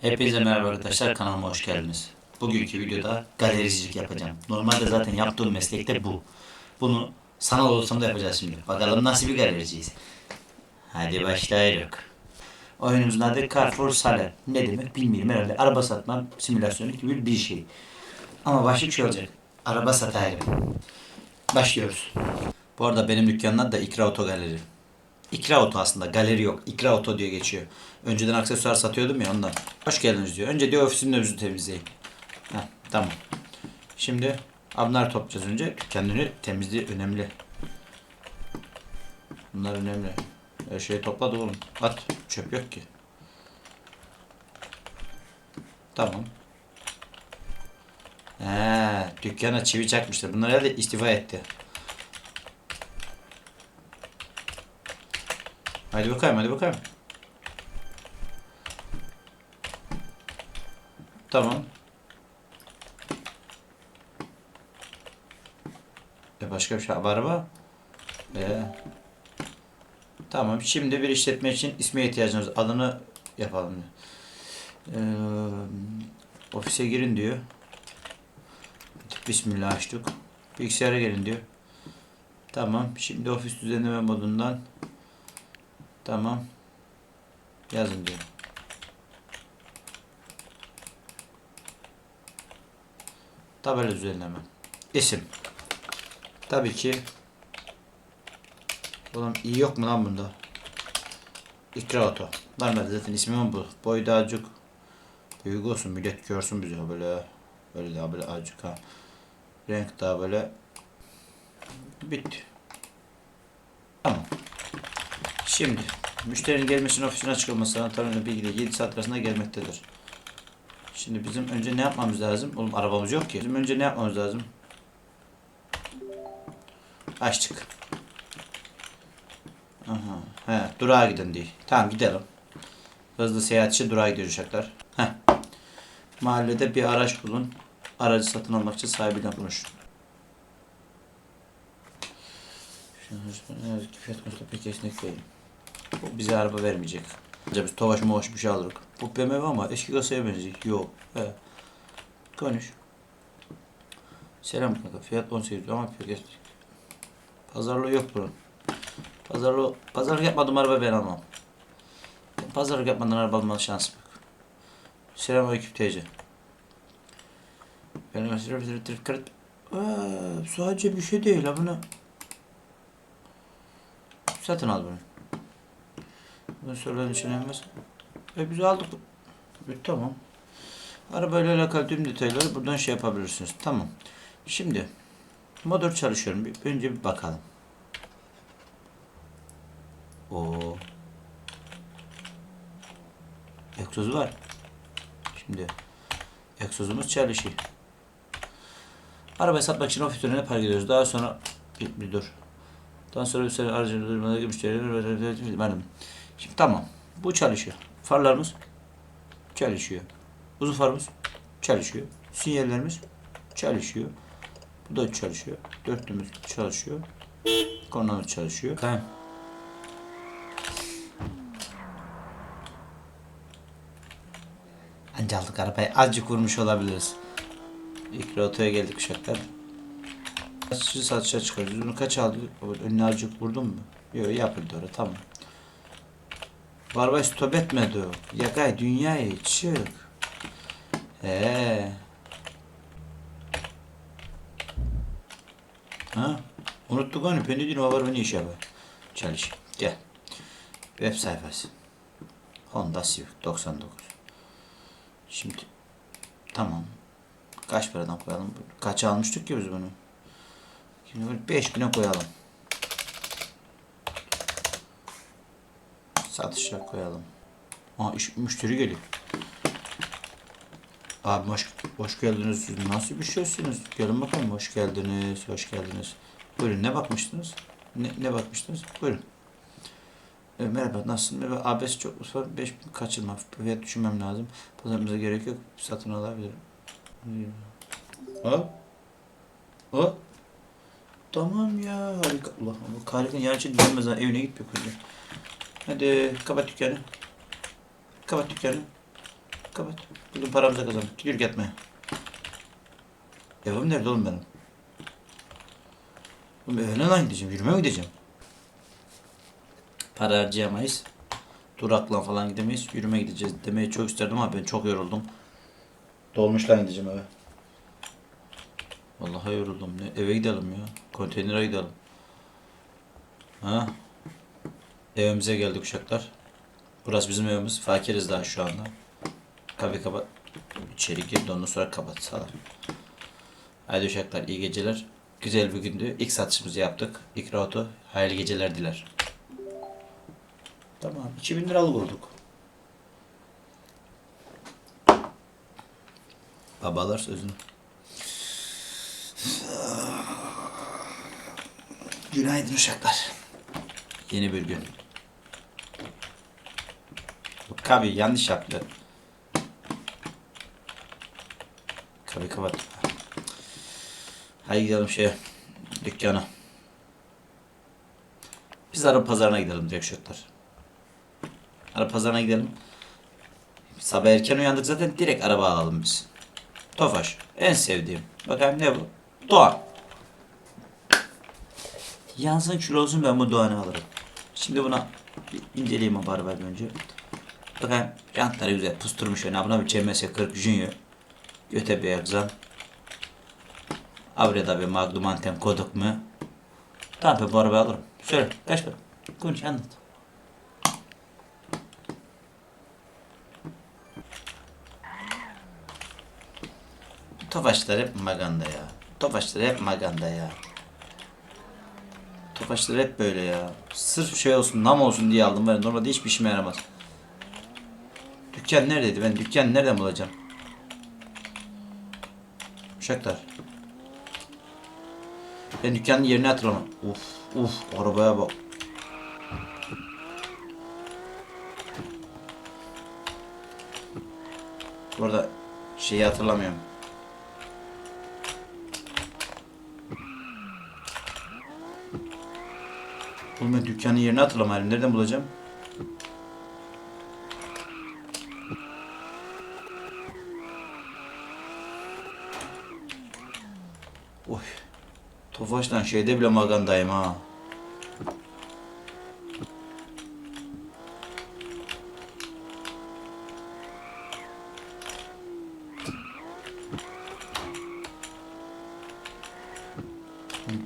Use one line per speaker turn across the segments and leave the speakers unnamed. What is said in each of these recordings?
Hepinize merhaba arkadaşlar kanalıma hoş geldiniz. Bugünkü videoda galericilik yapacağım. Normalde zaten yaptığım meslekte bu. Bunu sanal olsam da yapacağız şimdi. Bakalım nasıl bir galericiyiz. Hadi başlayalım. Oyunumuzun adı Carrefour Salon. Ne demek bilmiyorum herhalde. Araba satma simülasyonu gibi bir şey. Ama başlık şu olacak. Araba satayım. Başlıyoruz. Bu arada benim dükkanın adı da İkra Oto Galeri. İkra Oto aslında. Galeri yok. İkra Oto diye geçiyor. Önceden aksesuar satıyordum ya ondan. Hoş geldiniz diyor. Önce diyor ofisin önünüzü temizleyin. Heh, tamam. Şimdi ablar toplayacağız önce. Kendini temizliği önemli. Bunlar önemli. Her şeyi topladı oğlum. At. Çöp yok ki. Tamam. He, dükkana çivi çakmışlar. Bunlar herhalde istifa etti. Hadi bakayım, hadi bakayım. Tamam. E başka bir şey. Araba. E. Tamam. Şimdi bir işletme için isme ihtiyacımız var. Adını yapalım. Ee, ofise girin diyor. Bismillah açtık. Bilgisayara gelin diyor. Tamam. Şimdi ofis düzenleme modundan Tamam. Yazın diyor. Tabela düzenleme. İsim. Tabii ki Oğlum iyi yok mu lan bunda? İkra oto. Normalde zaten ismim bu. Boy da azıcık büyük olsun millet görsün bizi böyle böyle daha böyle azıcık ha. Renk daha böyle bitti. Tamam. Şimdi müşterinin gelmesinin ofisine çıkılması anahtarıyla bilgiyle 7 saat arasında gelmektedir. Şimdi bizim önce ne yapmamız lazım? Oğlum arabamız yok ki. Bizim önce ne yapmamız lazım? Açtık. Aha. He, durağa gidin diye. Tamam gidelim. Hızlı seyahatçi durağa gidiyor uşaklar. Heh. Mahallede bir araç bulun. Aracı satın almak için sahibiyle konuşun. Fiyat konusunda pek esnek değilim. Bize araba vermeyecek. Acaba biz tovaş movaş bir şey alırız. Bu BMW ama eski kasaya benziyor. Yok. He. Konuş. Selam kanka. Fiyat 18 ama esnek. Pazarlığı yok bunun. Pazarlığı, pazarlık yapmadım araba ben almam. Pazarlık yapmadan araba alma şansım yok. Selamünaleyküm teyze. Benim mesela bir trip kart. Aa, sadece bir şey değil ha. Satın al bunu. Bunu soruların için olmaz. E biz aldık. E, tamam. Arabayla alakalı tüm detayları buradan şey yapabilirsiniz. Tamam. Şimdi motor çalışıyorum. Bir, önce bir bakalım. O egzozu var. Şimdi egzozumuz çalışıyor. Arabayı satmak için ofis önüne park ediyoruz. Daha sonra bir, bir dur. Daha sonra bir sene aracını durmadan müşterileri benim. Şimdi tamam. Bu çalışıyor. Farlarımız çalışıyor. Uzun farımız çalışıyor. Sinyallerimiz çalışıyor. Bu da çalışıyor. Dörtlümüz çalışıyor. Kornamız çalışıyor. Tamam. Anca aldık arabayı. Azıcık vurmuş olabiliriz. İlk rotoya geldik uşaklar. Satışçı satışa çıkarıyoruz. Bunu kaç aldı? Önüne azıcık vurdun mu? Yok yapıldı orada tamam. Barbaş stop etmedi o. Yakay dünyaya çık. He. Ha? Unuttuk onu. Dedim var beni iş yapar. Çalış. Gel. Web sayfası. Honda Civic 99. Şimdi tamam. Kaç paradan koyalım? Kaç almıştık ki biz bunu? Şimdi böyle 5000'e koyalım. Satışa koyalım. Aa iş, müşteri geliyor. Abi hoş, hoş geldiniz. Nasıl bir şeysiniz? Gelin bakalım. Hoş geldiniz. Hoş geldiniz. Buyurun ne bakmıştınız? Ne, ne bakmıştınız? Buyurun. E, merhaba nasılsın? Merhaba. ABS çok var. 5000 kaçırma. Fiyat düşünmem lazım. Pazarımıza gerek yok. Satın alabilirim. Ha? Ha? Tamam ya harika. Allah Allah harika. Yarın için dinlemez ha. Evine git bir kızım. Hadi kapat dükkanı. Kapat dükkanı. Kapat. Bugün paramızı kazandık. Gidiyor gitmeye. Evim nerede oğlum benim? Oğlum eve nereden gideceğim? Yürüme mi gideceğim? Para harcayamayız. Durakla falan gidemeyiz. Yürüme gideceğiz demeyi çok isterdim ama ben çok yoruldum. Dolmuşla gideceğim eve. Vallahi yoruldum. Ne? Eve gidelim ya. Konteynere gidelim. Ha? Evimize geldik uşaklar. Burası bizim evimiz. Fakiriz daha şu anda. Kapıyı kapat. İçeri girdi ondan sonra kapat sağ ol. Haydi uşaklar iyi geceler. Güzel bir gündü. İlk satışımızı yaptık. İlk rahatı. Hayırlı geceler diler. Tamam. 2000 liralık olduk. Babalar sözünü. Günaydın uşaklar. Yeni bir gün. Kabi yanlış yaptı. Kabi kapat. Hadi gidelim şeye. Dükkana. Biz araba pazarına gidelim direkt uşaklar. Araba pazarına gidelim. Sabah erken uyandık zaten direkt araba alalım biz. Tofaş. En sevdiğim. Bakayım ne bu? Doğan. Yansın kilo olsun ben bu Doğan'ı alırım. Şimdi buna inceleyeyim bu arabayı önce. Bakayım jantları güzel pusturmuş yani. Buna bir CMS 40 Junior. Göte bir egzan. Avreda bir Magnum Antem koduk mu? Tamam ben bu arabayı alırım. Söyle kaç para? Konuş anlat. Tofaşlar hep maganda ya. Tofaşlar hep maganda ya. Tofaşlar hep böyle ya. Sırf şey olsun, nam olsun diye aldım. Ben normalde hiçbir işime yaramaz. Dükkan neredeydi? Ben dükkan nereden bulacağım? Uşaklar. Ben dükkanın yerini hatırlamam. Uf, uf, arabaya bak. Bu arada şeyi hatırlamıyorum. Oğlum ben dükkanın yerini hatırlamıyorum. Nereden bulacağım? Oy. Tofaş'tan şeyde bile magandayım ha.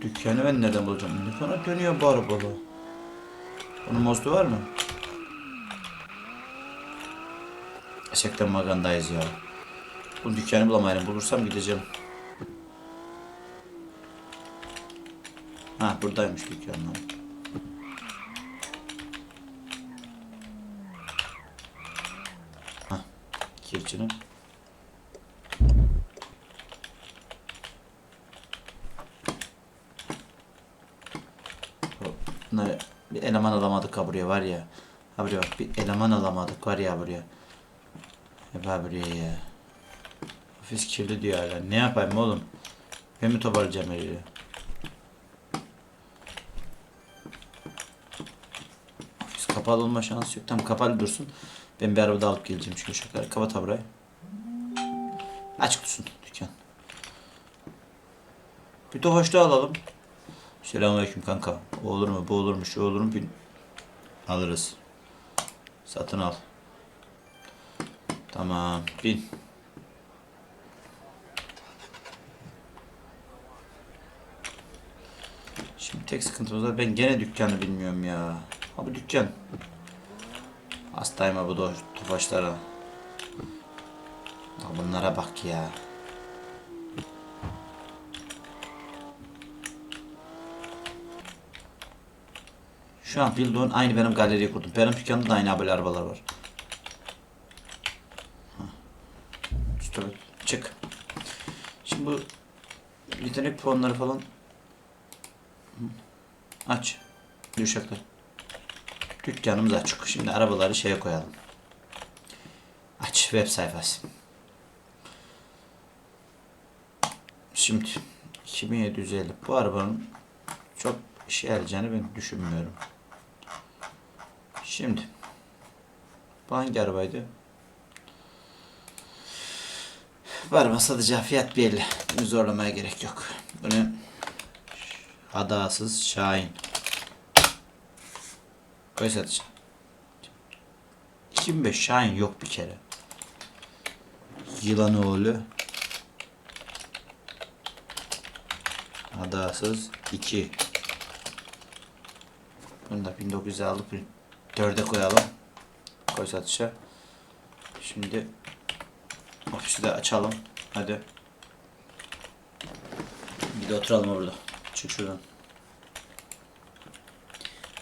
Dükkanı ben nereden bulacağım? Kadar dönüyor bu? Bunun mostu var mı? Gerçekten magandayız ya. Bu dükkanı bulamayalım. Bulursam gideceğim. Ha buradaymış dükkanlar. Ha kirçinin. Bunları bir eleman alamadık ha buraya var ya. Ha buraya bak bir eleman alamadık var ya buraya. Hep ha buraya ya. Ofis kirli diyor hala. Ne yapayım oğlum? Ben mi toparlayacağım her? Kapalı olma şansı yok. Tam kapalı dursun. Ben bir arabada alıp geleceğim çünkü şakaları. Kapat burayı. Açık dursun dükkan. Bir de hoşta alalım. Selamünaleyküm kanka. O olur mu? Bu olur mu? Şu olur mu? Bil- Alırız. Satın al. Tamam. Bin. Şimdi tek sıkıntımız var. Ben gene dükkanı bilmiyorum ya. Ha bu dükkan. Hastayım ha bu da tofaşlara. Ha bunlara bak ya. Şu an bildiğin aynı benim galeriye kurdum. Benim dükkanda da aynı böyle arabalar var. Böyle. çık. Şimdi bu yetenek puanları falan aç. Uşaklar. Dükkanımız açık. Şimdi arabaları şeye koyalım. Aç web sayfası. Şimdi 2750 bu arabanın çok işe yarayacağını ben düşünmüyorum. Şimdi bu hangi arabaydı? Var mı satacağı fiyat belli. Bunu zorlamaya gerek yok. Bunu hadasız Şahin. Koy satacağım. 2005 Şahin yok bir kere. Yılanoğlu. Hadasız 2. Bunu da 1900 alıp 4'e koyalım. Koy satışa. Şimdi ofisi de açalım. Hadi. Bir de oturalım burada. Çık şuradan.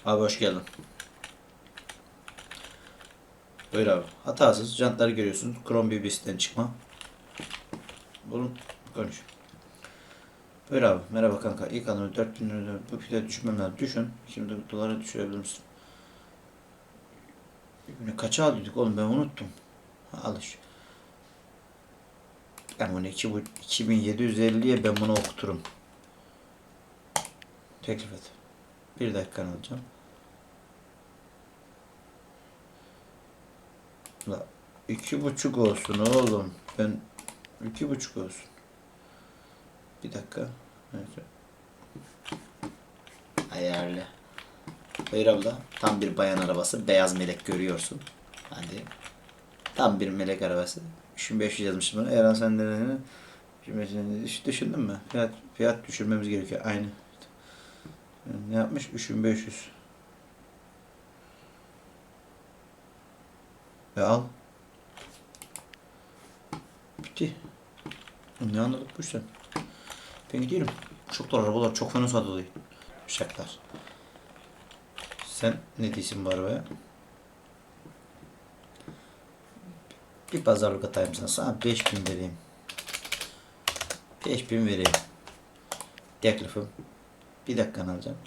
Abi hoş geldin. Buyur abi. Hatasız. Jantları görüyorsun. Krom BBS'den çıkma. Bulun. Konuş. Buyur abi. Merhaba kanka. İlk adımı 4000 lira bu pide düşmem lazım. Düşün. Şimdi dolara düşürebilir misin? Ne kaça alıyorduk oğlum ben unuttum. Ha, al işte. Ben bunu 2, bu- 2750'ye ben bunu okuturum. Teklif et. Bir dakikanı alacağım. La iki buçuk olsun oğlum. Ben iki buçuk olsun. Bir dakika. Neyse. Ayarlı. Buyur abla. Tam bir bayan arabası. Beyaz melek görüyorsun. Hadi. Tam bir melek arabası. 3500 yazmışım bana. Eren sen de hiç düşündün mü? Fiyat, fiyat düşürmemiz gerekiyor. Aynı. Ne yapmış? 3500. Ve al. Bitti. Ne anladık bu işten? Ben gidiyorum. Çok da arabalar çok fena satılıyor. Şaklar. Sen ne diyorsun bu arabaya? Bir pazarlık atayım sana. Sana 5000 vereyim. 5000 vereyim. Teklifim. Bir dakikanı alacağım.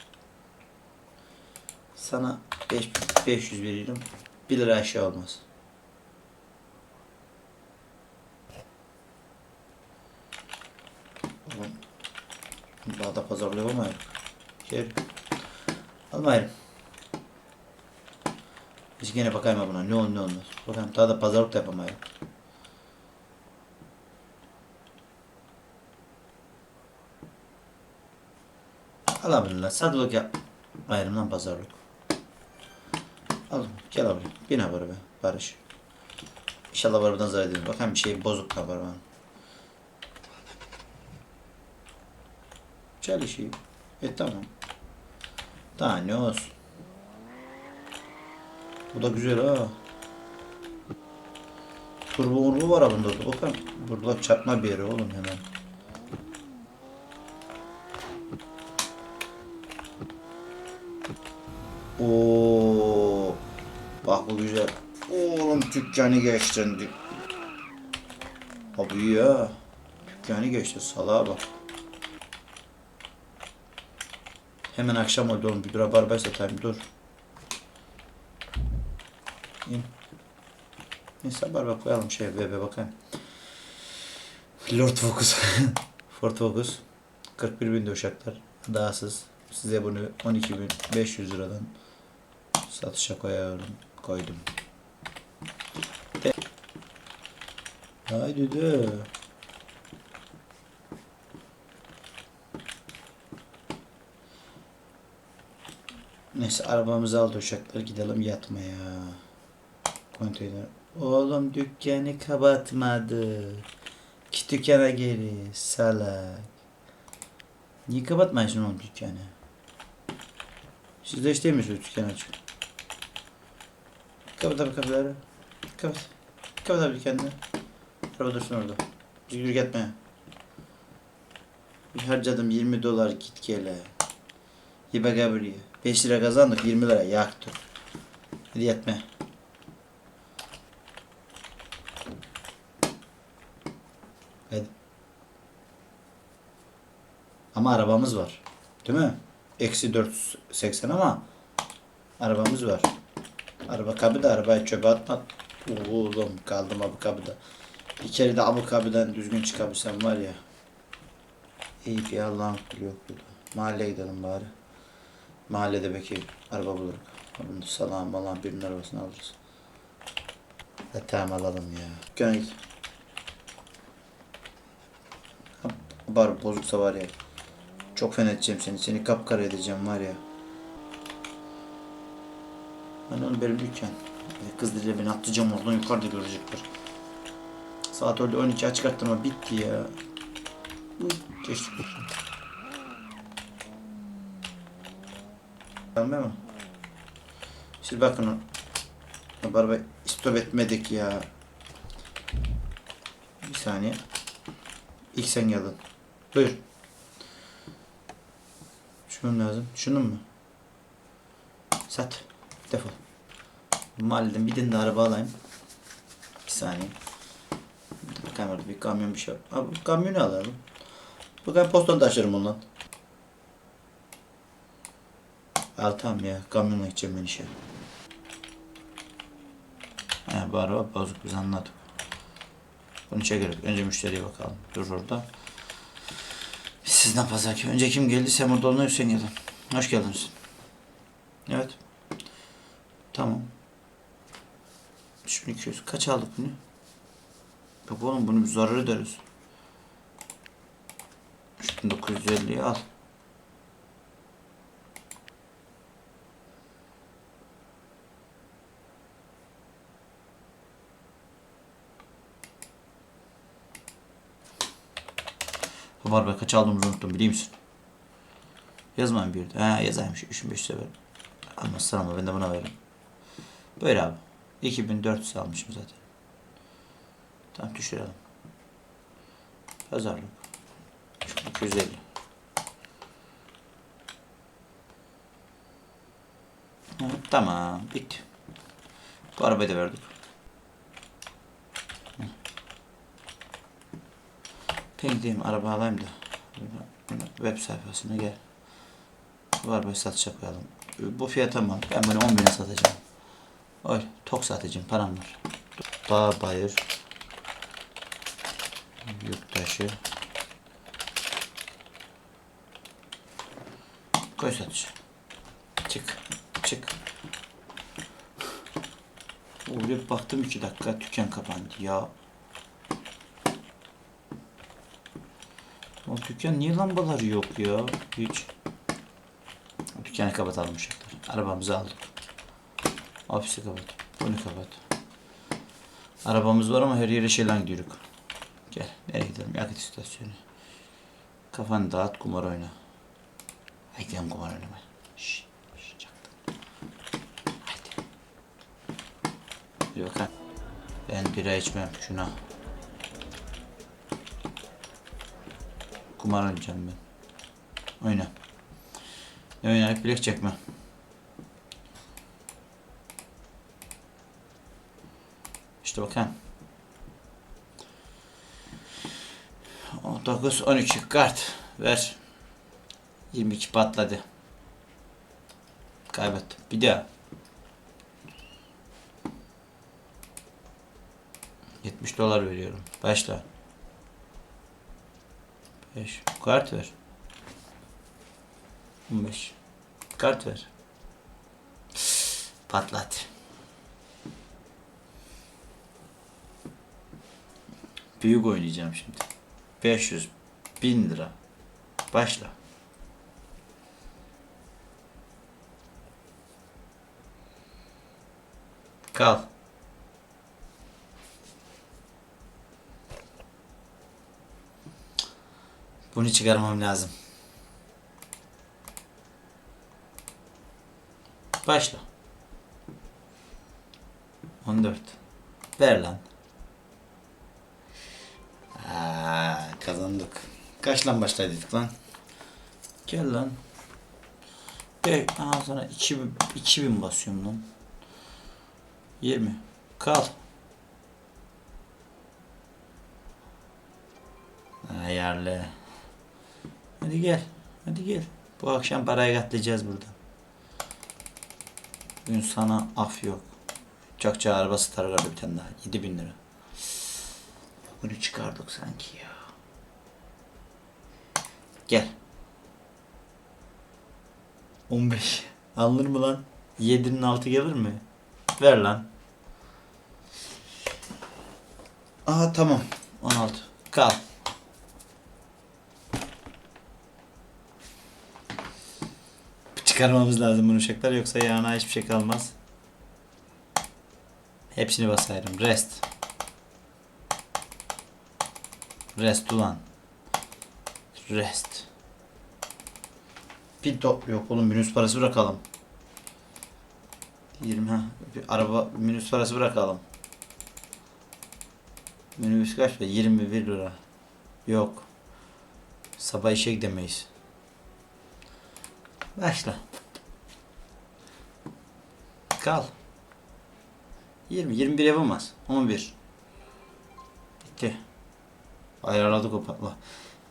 Sana 5500 veririm. 1 lira aşağı olmaz. Oğlum, Daha da pazarlık yapamayız. Gel. Almayalım. Biz gene bakayım buna. Ne olur ne olmaz. Bakayım daha da pazarlık da yapamayalım. Alabilirler. Satılık yap. Ayrımdan pazarlık. Al. Gel abi. Bin abi arabaya. Barış. İnşallah arabadan zarar edilmez. Bakayım bir şey bozuk da var Çalışayım. E tamam. Daha ne olsun. Bu da güzel ha. Turbo urbu var bunda da. Bakın burada çarpma bir yeri oğlum hemen. Oo. Bak bu güzel. Oğlum dükkanı geçtin. Abi ya. Dükkanı geçti salağa bak. Hemen akşam oldu oğlum. Bir arabayı satayım dur. İn. Neyse araba koyalım şey bebe bakayım. Lord Focus. Ford Focus. 41 bin uşaklar. Dahasız. Size bunu 12.500 liradan satışa koyuyorum. Koydum. Haydi de. Neyse arabamızı aldı uşaklar gidelim yatmaya. Konteyner. Oğlum dükkanı kapatmadı. Ki dükkana geri salak. Niye kapatmıyorsun oğlum dükkanı? Siz de istemiyorsunuz dükkanı açık. Kapat abi kapıları. Kapat. Kapat abi dükkanını. Araba dursun orada. Yürü gitme. Harcadım 20 dolar git gele. Yibe gel buraya. 5 lira kazandık 20 lira yaktık. Hadi yetme. Hadi. Ama arabamız var. Değil mi? Eksi 480 ama arabamız var. Araba kabı arabayı çöpe atma. Oğlum kaldım Abu Kabi'de. Bir kere de Abu Kabi'den düzgün çıkabilsem var ya. İyi ki Allah'ın kulu yok burada. Mahalleye gidelim bari. Mahallede belki araba buluruz. Bunu salam falan birinin arabasını alırız. Tamam alalım ya. Git. bar bozuksa var ya. Çok fena edeceğim seni. Seni kapkara edeceğim var ya. Ben onu benim dükkan. E, Kız diliyle beni atlayacağım oradan yukarıda görecekler. Saat öyle 12 açık arttırma bitti ya. Geçtik. Tamam mı? Şimdi bakın araba stop etmedik ya. Bir saniye. İlk sen geldin. Buyur. Şunun lazım. Şunun mu? Sat. Defol. Mahalleden bir tane de araba alayım. Bir saniye. Bakayım orada bir kamyon bir şey. Abi kamyonu alalım. Bakayım postan taşırım ondan. Tamam ya. Kamyonla gideceğim ben işe. He bu araba bozuk biz anladık. Bunu çekerek önce müşteriye bakalım. Dur orada. Biz sizden pazar ki. Önce kim geldi? Sen orada olun Hüseyin geldin. Hoş geldiniz. Evet. Tamam. 3200. Kaç aldık bunu? Yok oğlum bunu bir zarar ederiz. 3950'yi al. Var be kaç aldığımızı unuttum biliyor musun? Yazmayın bir yerde. Ha yazaymış. 3500 sever. Ama sırama ben de buna veririm. Böyle abi. 2400 almışım zaten. Tamam düşürelim. Pazarlık. 250. Ha, tamam bitti. Bu arabayı da verdik. Ben gideyim araba alayım da. Web sayfasına gel. Bu arabayı satışa koyalım. Bu fiyata mı? Ben bunu 10 bine satacağım. Öyle. Tok satacağım. Param var. Dağ bayır. Yurttaşı. Koy satış. Çık. Çık. Bir baktım iki dakika dükkan kapandı ya. Dükkan niye lambaları yok ya? Hiç. Dükkanı kapatalım uşaklar. Arabamızı aldık. Ofisi kapat. Bunu kapat. Arabamız var ama her yere şeyle gidiyoruz. Gel. Nereye gidelim? Yakıt istasyonu. Kafanı dağıt kumar oyna. Haydi gidelim kumar oynamaya. Şşş. Haydi. Bir bakalım. Ben bira içmem. Şuna. Kumar oynayacağım ben. Oyna. Ne oynayıp bilek çekme. İşte bakın. 19, 13 kart ver. 22 patladı. Kaybettim. Bir daha. 70 dolar veriyorum. Başla. 5. Kart ver. 15. Kart ver. Patlat. Büyük oynayacağım şimdi. 500 bin lira. Başla. Kal. Bunu çıkarmam lazım. Başla. 14. Ver lan. Aa, kazandık. Kaç lan başlaydık lan? Gel lan. Be, aha sana 2000, 2000 basıyorum lan. 20. Kal. Ayarlı. Hadi gel. Hadi gel. Bu akşam parayı katlayacağız burada. Bugün sana af yok. Çakça arabası tararlar bir tane daha. 7000 lira. Bunu çıkardık sanki ya. Gel. 15. Alınır mı lan? 7'nin altı gelir mi? Ver lan. Aha tamam. 16. Kal. Çıkarmamız lazım bunu uşaklar yoksa yağına hiçbir şey kalmaz. Hepsini basarım. Rest. Rest ulan. Rest. Pil top yok oğlum minus parası bırakalım. 20 ha. Bir araba minus parası bırakalım. Minibüs kaç lira? 21 lira. Yok. Sabah işe gidemeyiz. Başla. Kal. 20, 21 yapamaz. 11. Bitti. Ayarladık o patla.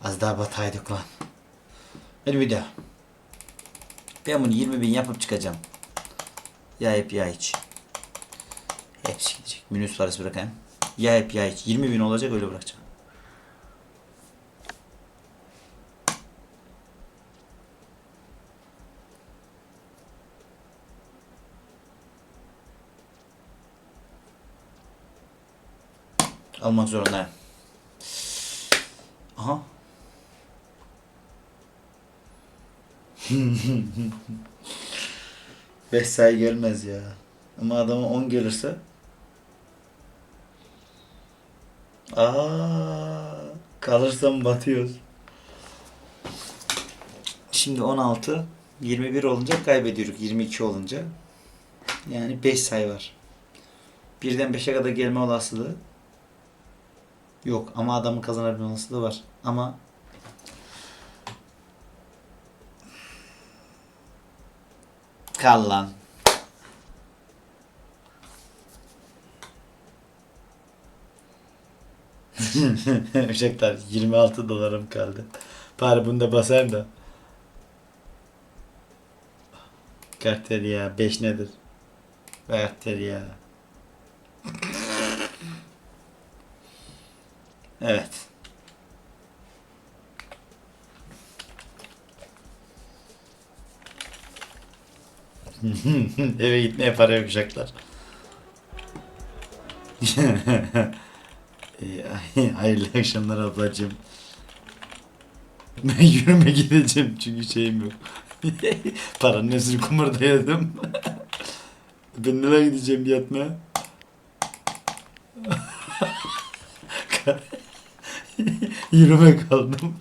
Az daha bataydık lan. Hadi bir daha. Ben bunu 20 bin yapıp çıkacağım. Ya hep ya hiç. Hepsi gidecek. Minüs parası bırakayım. Ya hep ya hiç. 20 bin olacak öyle bırakacağım. Almak zorundayım. Aha. Beş sayı gelmez ya. Ama adama 10 gelirse Aa, kalırsam batıyoruz. Şimdi 16 21 olunca kaybediyoruz 22 olunca. Yani 5 sayı var. Birden 5'e kadar gelme olasılığı yok ama adamın kazanabilme olasılığı var. Ama Kal lan. Uşaklar 26 dolarım kaldı. Bari bunu da basayım da. Kartel ya 5 nedir? Kartel ya. Evet. Eve gitmeye para yapacaklar. Hayırlı akşamlar ablacığım. Ben yürüme gideceğim çünkü şeyim yok. Paranın üstünü kumurda yedim. ben nereye gideceğim yatmaya? Yürüme kaldım.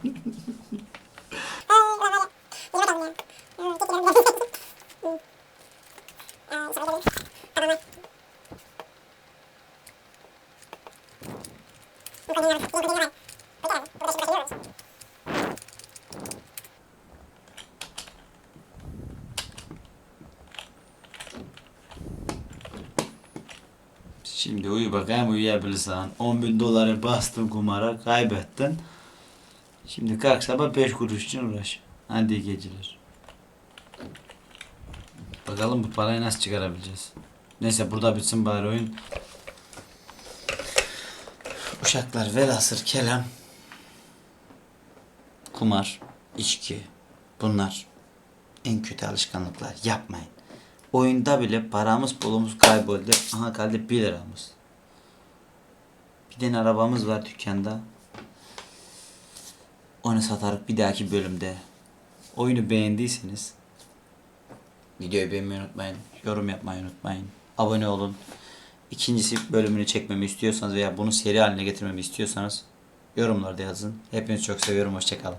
Bakayım uyuyabilirsen. 10 bin doları bastın kumara kaybettin. Şimdi kalk sabah 5 kuruş için uğraş. Hadi iyi geceler. Bakalım bu parayı nasıl çıkarabileceğiz. Neyse burada bitsin bari oyun. Uşaklar velhasır kelam. Kumar, içki bunlar en kötü alışkanlıklar. Yapmayın. Oyunda bile paramız pulumuz kayboldu. Aha kaldı 1 liramız. Bir tane arabamız var dükkanda. Onu satarık bir dahaki bölümde. Oyunu beğendiyseniz videoyu beğenmeyi unutmayın. Yorum yapmayı unutmayın. Abone olun. İkincisi bölümünü çekmemi istiyorsanız veya bunu seri haline getirmemi istiyorsanız yorumlarda yazın. Hepinizi çok seviyorum. Hoşçakalın.